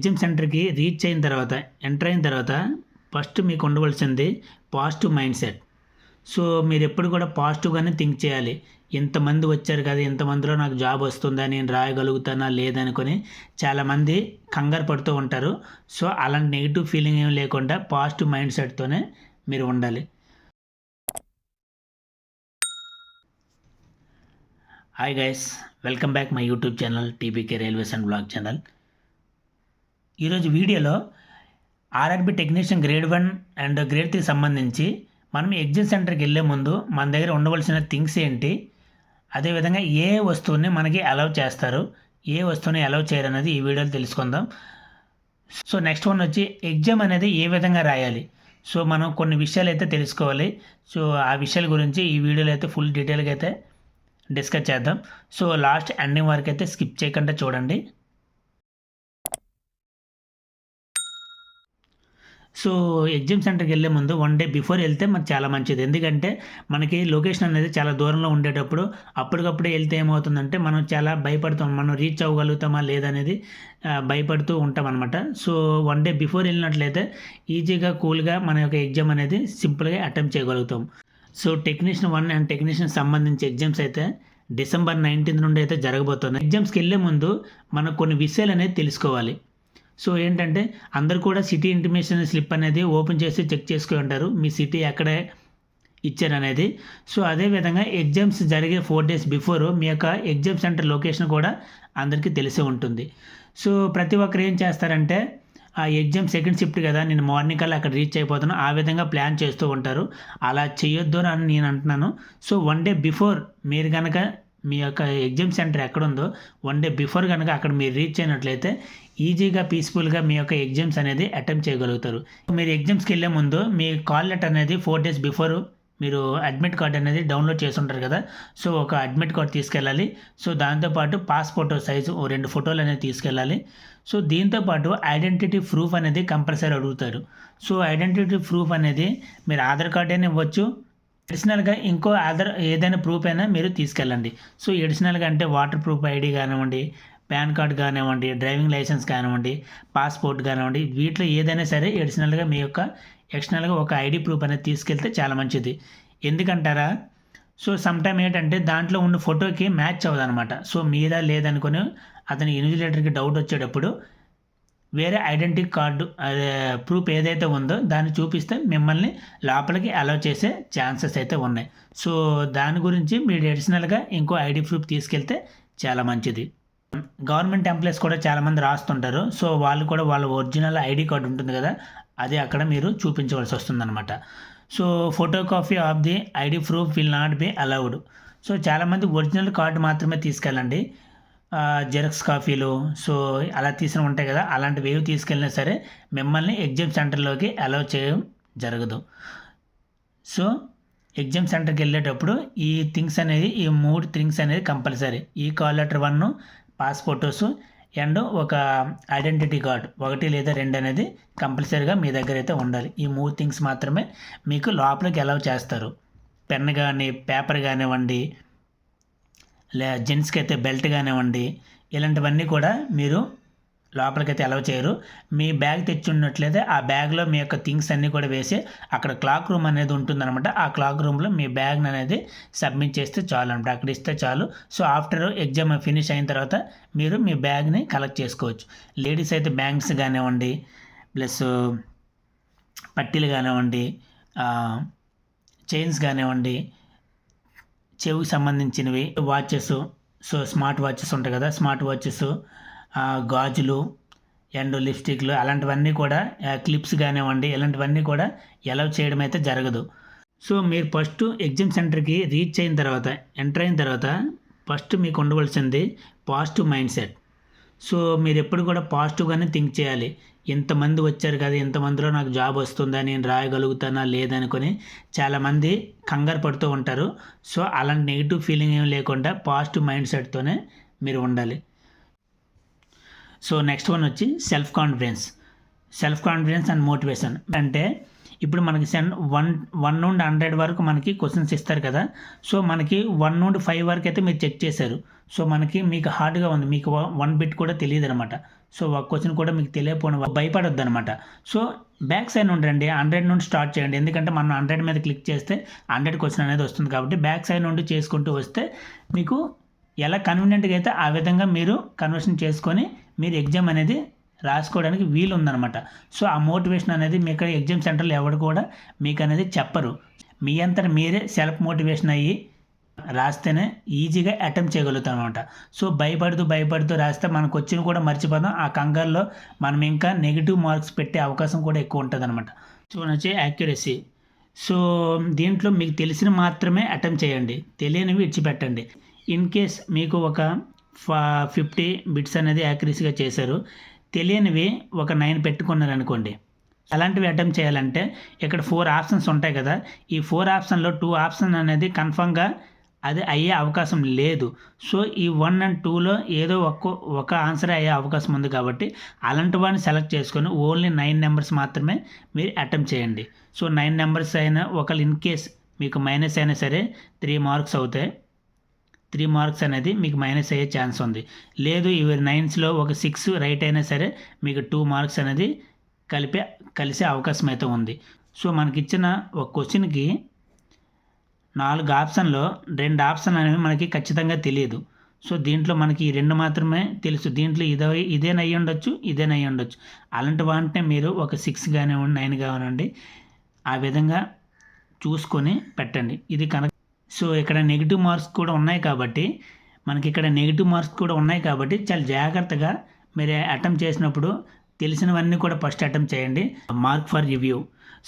Exam సెంటర్కి reach అయిన తర్వాత ఎంటర్ అయిన తర్వాత ఫస్ట్ మీకు ఉండవలసింది పాజిటివ్ మైండ్ సెట్. సో మీరు ఎప్పుడు కూడా పాజిటివ్గానే థింక్ చేయాలి. ఇంతమంది వచ్చారు కదా ఇంతమందిలో నాకు జాబ్ వస్తుందా నేను రాయగలుగుతానా లేదనుకొని చాలామంది కంగారు పడుతూ ఉంటారు. సో అలాంటి నెగిటివ్ ఫీలింగ్ ఏం లేకుండా పాజిటివ్ మైండ్ సెట్తోనే మీరు ఉండాలి. Hi guys welcome back my YouTube channel TBK railways and blog channel ఈరోజు వీడియోలో RRB technician grade one and grade three సంబంధించి మనం ఎగ్జామ్ సెంటర్కి వెళ్ళే ముందు మన దగ్గర ఉండవలసిన థింగ్స్ ఏంటి? అదేవిధంగా ఏ వస్తువుని మనకి అలౌ చేస్తారు? ఏ వస్తువుని అలౌ చేయరు అనేది ఈ వీడియోలో తెలుసుకుందాం. సో నెక్స్ట్ వన్ వచ్చి ఎగ్జామ్ అనేది ఏ విధంగా రాయాలి? సో మనం కొన్ని విషయాలు అయితే తెలుసుకోవాలి. సో ఆ విషయాల గురించి ఈ వీడియోలో అయితే ఫుల్ డీటెయిల్గా అయితే డిస్కస్ చేద్దాం. సో లాస్ట్ ఎండింగ్ వరకు అయితే స్కిప్ చేయకుండా చూడండి. సో ఎగ్జామ్ సెంటర్కి వెళ్ళే ముందు వన్ డే బిఫోర్ వెళ్తే మనకు చాలా మంచిది. ఎందుకంటే మనకి లొకేషన్ అనేది చాలా దూరంలో ఉండేటప్పుడు అప్పటికప్పుడే వెళ్తే ఏమవుతుందంటే మనం చాలా భయపడుతాం. మనం రీచ్ అవ్వగలుగుతామా లేదనేది భయపడుతూ ఉంటాం అనమాట సో వన్ డే బిఫోర్ వెళ్ళినట్లయితే ఈజీగా కూల్గా మన యొక్క ఎగ్జామ్ అనేది సింపుల్గా అటెంప్ట్ చేయగలుగుతాం. So technician one and technician సంబంధించి ఎగ్జామ్స్ అయితే డిసెంబర్ నైన్టీన్త్ నుండి అయితే జరగబోతుంది ఎగ్జామ్స్కి వెళ్ళే ముందు మనం కొన్ని విషయాలు అనేది తెలుసుకోవాలి. సో ఏంటంటే అందరు కూడా సిటీ ఇంటిమేషన్ స్లిప్ అనేది ఓపెన్ చేసి చెక్ చేసుకుని ఉంటారు. మీ సిటీ ఎక్కడే ఇచ్చారనేది. సో అదేవిధంగా ఎగ్జామ్స్ జరిగే ఫోర్ డేస్ బిఫోర్ మీ యొక్క ఎగ్జామ్ సెంటర్ లొకేషన్ కూడా అందరికీ తెలిసే ఉంటుంది. సో ప్రతి ఒక్కరు ఏం చేస్తారంటే ఆ ఎగ్జామ్ సెకండ్ షిఫ్ట్ కదా నేను మార్నింగ్ కల్లా అక్కడ రీచ్ అయిపోతాను. ఆ విధంగా ప్లాన్ చేస్తూ ఉంటారు. అలా చేయొద్దు అని నేను అంటున్నాను. సో వన్ డే బిఫోర్ మీరు కనుక మీ యొక్క ఎగ్జామ్ సెంటర్ ఎక్కడుందో వన్ డే బిఫోర్ కనుక అక్కడ మీరు రీచ్ అయినట్లయితే ఈజీగా పీస్ఫుల్గా మీ యొక్క ఎగ్జామ్స్ అనేది అటెంప్ట్ చేయగలుగుతారు. మీరు ఎగ్జామ్స్కి వెళ్ళే ముందు మీ కాల్ లెటర్ అనేది ఫోర్ డేస్ బిఫోర్ మీరు అడ్మిట్ కార్డ్ అనేది డౌన్లోడ్ చేసి ఉంటారు కదా. సో ఒక అడ్మిట్ కార్డ్ తీసుకెళ్ళాలి. సో దాంతోపాటు పాస్ ఫోటో సైజు ఓ రెండు ఫోటోలు అనేది తీసుకెళ్ళాలి. సో దీంతోపాటు ఐడెంటిటీ ప్రూఫ్ అనేది కంపల్సరీ అడుగుతారు. సో ఐడెంటిటీ ప్రూఫ్ అనేది మీరు ఆధార్ కార్డ్ అయినా ఇవ్వచ్చు. అడిషనల్గా ఇంకో ఆధార్ ఏదైనా ప్రూఫ్ అయినా మీరు తీసుకెళ్ళండి. సో అడిషనల్గా అంటే వాటర్ ప్రూఫ్ ఐడి కానివ్వండి పాన్ కార్డ్ కానివ్వండి డ్రైవింగ్ లైసెన్స్ కానివ్వండి పాస్పోర్ట్ కానివ్వండి వీటిలో ఏదైనా సరే ఎడిషనల్గా మీ యొక్క ఎక్స్టర్నల్గా ఒక ఐడి ప్రూఫ్ అనేది తీసుకెళ్తే చాలా మంచిది. ఎందుకంటారా? సో సమ్టైమ్ ఏంటంటే దాంట్లో ఉన్న ఫోటోకి మ్యాచ్ అవ్వదనమాట సో మీద లేదనుకుని అతని ఇన్విజిలేటర్కి డౌట్ వచ్చేటప్పుడు వేరే ఐడెంటిటీ కార్డు అదే ప్రూఫ్ ఏదైతే ఉందో దాన్ని చూపిస్తే మిమ్మల్ని లోపలికి అలౌ చేసే ఛాన్సెస్ అయితే ఉన్నాయి. సో దాని గురించి మీరు అడిషనల్గా ఇంకో ఐడి ప్రూఫ్ తీసుకెళ్తే చాలా మంచిది. గవర్నమెంట్ ఎంప్లాయీస్ కూడా చాలామంది రాస్తుంటారు. సో వాళ్ళు కూడా వాళ్ళ ఒరిజినల్ ఐడి కార్డు ఉంటుంది కదా అది అక్కడ మీరు చూపించవలసి వస్తుందన్నమాట. So photo copy of the ID proof will not be allowed. So చాలామంది ఒరిజినల్ కార్డు మాత్రమే తీసుకెళ్ళండి. జెరాక్స్ కాపీలు సో అలా తీసిన ఉంటాయి కదా అలాంటివి ఏవి తీసుకెళ్ళినా సరే మిమ్మల్ని ఎగ్జామ్ సెంటర్లోకి అలౌ చేయడం జరగదు. సో ఎగ్జామ్ సెంటర్కి వెళ్ళేటప్పుడు ఈ థింగ్స్ అనేది ఈ మూడు థింగ్స్ అనేది కంపల్సరీ. ఈ call letter one pass photos and ఒక ఐడెంటిటీ కార్డ్ ఒకటి లేదా రెండు అనేది కంపల్సరీగా మీ దగ్గర అయితే ఉండాలి. ఈ మూడు థింగ్స్ మాత్రమే మీకు లోపలికి అలౌ చేస్తారు. పెన్ కానీ పేపర్ కానివ్వండి లే జెంట్స్కి అయితే బెల్ట్ కానివ్వండి ఇలాంటివన్నీ కూడా మీరు లోపలికైతే అలవ్ చేయరు. మీ బ్యాగ్ తెచ్చున్నట్లయితే ఆ బ్యాగ్లో మీ యొక్క థింగ్స్ అన్నీ కూడా వేసి అక్కడ క్లాక్ రూమ్ అనేది ఉంటుందన్నమాట. ఆ క్లాక్ రూమ్లో మీ బ్యాగ్ అనేది సబ్మిట్ చేస్తే చాలు అనమాట అక్కడ ఇస్తే చాలు. సో ఆఫ్టర్ ఎగ్జామ్ ఫినిష్ అయిన తర్వాత మీరు మీ బ్యాగ్ని కలెక్ట్ చేసుకోవచ్చు. లేడీస్ అయితే బ్యాంక్స్ కానివ్వండి ప్లస్ పట్టీలు కానివ్వండి చైన్స్ కానివ్వండి చెవికి సంబంధించినవి వాచెస్ సో స్మార్ట్ వాచెస్ ఉంటాయి కదా స్మార్ట్ వాచెస్ గాజులు అండ్ లిప్స్టిక్లు అలాంటివన్నీ కూడా క్లిప్స్ కానివ్వండి ఇలాంటివన్నీ కూడా ఎలవ్ చేయడం అయితే జరగదు. సో మీరు ఫస్ట్ ఎగ్జామ్ సెంటర్కి రీచ్ అయిన తర్వాత ఎంటర్ అయిన తర్వాత ఫస్ట్ మీకు ఉండవలసింది పాజిటివ్ మైండ్ సెట్ సో మీరు ఎప్పుడు కూడా పాజిటివ్గానే థింక్ చేయాలి. ఇంతమంది వచ్చారు కదా ఇంతమందిలో నాకు జాబ్ వస్తుందా నేను రాయగలుగుతానా లేదనుకొని చాలామంది కంగారు పడుతూ ఉంటారు. సో అలాంటి నెగిటివ్ ఫీలింగ్ ఏం లేకుండా పాజిటివ్ మైండ్ సెట్తోనే మీరు ఉండాలి. సో నెక్స్ట్ వన్ వచ్చి self confidence self confidence and motivation అంటే ఇప్పుడు మనకి సెన్ వన్ వన్ నుండి హండ్రెడ్ వరకు మనకి క్వశ్చన్స్ ఇస్తారు కదా. సో మనకి వన్ నుండి ఫైవ్ వరకు అయితే మీరు చెక్ చేశారు. సో మనకి మీకు హార్డ్గా ఉంది. మీకు వన్ బిట్ కూడా తెలియదు అనమాట సో ఒక క్వశ్చన్ కూడా మీకు తెలియకపోవడం భయపడొద్దు అనమాట సో బ్యాక్ సైడ్ నుండి రండి. హండ్రెడ్ నుండి స్టార్ట్ చేయండి. ఎందుకంటే మనం హండ్రెడ్ మీద క్లిక్ చేస్తే హండ్రెడ్ క్వశ్చన్ అనేది వస్తుంది కాబట్టి బ్యాక్ సైడ్ నుండి చేసుకుంటూ వస్తే మీకు ఎలా కన్వీనియంట్గా అయితే ఆ విధంగా మీరు కన్వర్షన్ చేసుకొని మీరు ఎగ్జామ్ అనేది రాసుకోవడానికి వీలు ఉందన్నమాట సో ఆ మోటివేషన్ అనేది మీ ఇక్కడ ఎగ్జామ్ సెంటర్లో ఎవరు కూడా మీకు అనేది చెప్పరు. మీ అంతట మీరే సెల్ఫ్ మోటివేషన్ అయ్యి రాస్తేనే ఈజీగా అటెంప్ట్ చేయగలుగుతాం అనమాట సో భయపడుతూ భయపడుతూ రాస్తే మనకు వచ్చిన కూడా మర్చిపోదాం. ఆ కంగారులో మనం ఇంకా నెగిటివ్ మార్క్స్ పెట్టే అవకాశం కూడా ఎక్కువ ఉంటుంది అనమాట సో వచ్చి యాక్యురసీ సో దీంట్లో మీకు తెలిసిన మాత్రమే అటెంప్ట్ చేయండి. తెలియనివి ఇచ్చిపెట్టండి ఇన్ కేస్ మీకు ఒక ఫిఫ్టీ బిట్స్ అనేది యాక్యురసీగా చేశారు. తెలియనివి ఒక నైన్ పెట్టుకున్నారు అనుకోండి అలాంటివి అటెంప్ట్ చేయాలంటే ఇక్కడ ఫోర్ ఆప్షన్స్ ఉంటాయి కదా. ఈ ఫోర్ ఆప్షన్లో టూ ఆప్షన్ అనేది కన్ఫామ్గా అది అయ్యే అవకాశం లేదు. సో ఈ వన్ అండ్ టూలో ఏదో ఒక్క ఒక ఆన్సర్ అయ్యే అవకాశం ఉంది కాబట్టి అలాంటి వాడిని సెలెక్ట్ చేసుకొని ఓన్లీ నైన్ నెంబర్స్ మాత్రమే మీరు అటెంప్ట్ చేయండి. సో నైన్ నెంబర్స్ అయినా ఒకళ్ళు ఇన్ కేస్ మీకు మైనస్ అయినా సరే త్రీ మార్క్స్ అవుతాయి. త్రీ మార్క్స్ అనేది మీకు మైనస్ అయ్యే ఛాన్స్ ఉంది. లేదు ఇవి నైన్స్లో ఒక సిక్స్ రైట్ అయినా సరే మీకు టూ మార్క్స్ అనేది కలిపే కలిసే అవకాశం అయితే ఉంది. సో మనకిచ్చిన ఒక క్వశ్చన్కి నాలుగు ఆప్షన్లో రెండు ఆప్షన్ అనేవి మనకి ఖచ్చితంగా తెలియదు. సో దీంట్లో మనకి ఈ రెండు మాత్రమే తెలుసు. దీంట్లో ఇదే ఇదేనై ఉండొచ్చు ఇదేనై ఉండొచ్చు. అలాంటి వాటినే మీరు ఒక సిక్స్ కానివ్వండి నైన్ కానివ్వండి ఆ విధంగా చూసుకొని పెట్టండి. ఇది కనుక సో ఇక్కడ నెగిటివ్ మార్క్స్ కూడా ఉన్నాయి కాబట్టి మనకి ఇక్కడ నెగిటివ్ మార్క్స్ కూడా ఉన్నాయి కాబట్టి చాలా జాగ్రత్తగా మీరు అటెంప్ట్ చేసినప్పుడు తెలిసినవన్నీ కూడా ఫస్ట్ అటెంప్ట్ చేయండి. Mark for review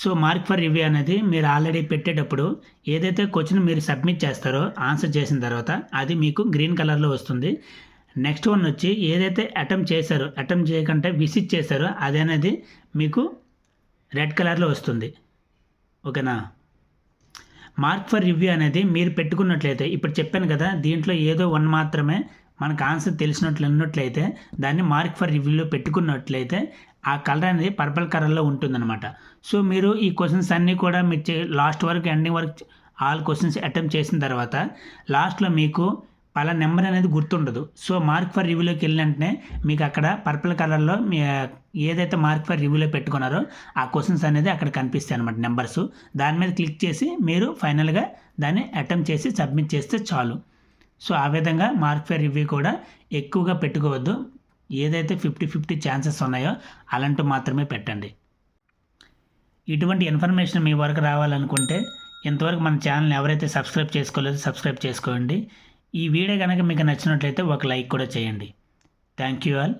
so mark for review అనేది మీరు ఆల్రెడీ పెట్టేటప్పుడు ఏదైతే క్వశ్చన్ మీరు సబ్మిట్ చేస్తారో ఆన్సర్ చేసిన తర్వాత అది మీకు గ్రీన్ కలర్లో వస్తుంది. నెక్స్ట్ వన్ వచ్చి ఏదైతే అటెంప్ట్ చేశారో అటెంప్ట్ చేయకుండా విసిట్ చేశారో అది అనేది మీకు రెడ్ కలర్లో వస్తుంది. ఓకేనా మార్క్ ఫర్ రివ్యూ అనేది మీరు పెట్టుకున్నట్లయితే ఇప్పుడు చెప్పాను కదా దీంట్లో ఏదో వన్ మాత్రమే మనకు ఆన్సర్ తెలిసినట్లు ఉన్నట్లయితే దాన్ని మార్క్ ఫర్ రివ్యూలో పెట్టుకున్నట్లయితే ఆ కలర్ అనేది పర్పుల్ కలర్లో ఉంటుందన్నమాట. సో మీరు ఈ క్వశ్చన్స్ అన్నీ కూడా మీరు లాస్ట్ వరకు ఎండింగ్ వరకు ఆల్ క్వశ్చన్స్ అటెంప్ట్ చేసిన తర్వాత లాస్ట్లో మీకు పలా నెంబర్ అనేది గుర్తుండదు. సో మార్క్ ఫర్ రివ్యూలోకి వెళ్ళినట్టే మీకు అక్కడ పర్పుల్ కలర్లో మీ ఏదైతే మార్క్ ఫర్ రివ్యూలో పెట్టుకున్నారో ఆ క్వశ్చన్స్ అనేది అక్కడ కనిపిస్తాయి అనమాట నెంబర్స్. దాని మీద క్లిక్ చేసి మీరు ఫైనల్గా దాన్ని అటెంప్ట్ చేసి సబ్మిట్ చేస్తే చాలు. సో ఆ విధంగా మార్క్ ఫర్ రివ్యూ కూడా ఎక్కువగా పెట్టుకోవద్దు. ఏదైతే ఫిఫ్టీ ఫిఫ్టీ ఛాన్సెస్ ఉన్నాయో అలాంటివి మాత్రమే పెట్టండి. ఇటువంటి ఇన్ఫర్మేషన్ మీ వరకు రావాలనుకుంటే ఇంతవరకు మన ఛానల్ ఎవరైతే సబ్స్క్రైబ్ చేసుకోలేదో సబ్స్క్రైబ్ చేసుకోండి. ఈ వీడియో కనుక మీకు నచ్చినట్లయితే ఒక లైక్ కూడా చేయండి. Thank you all.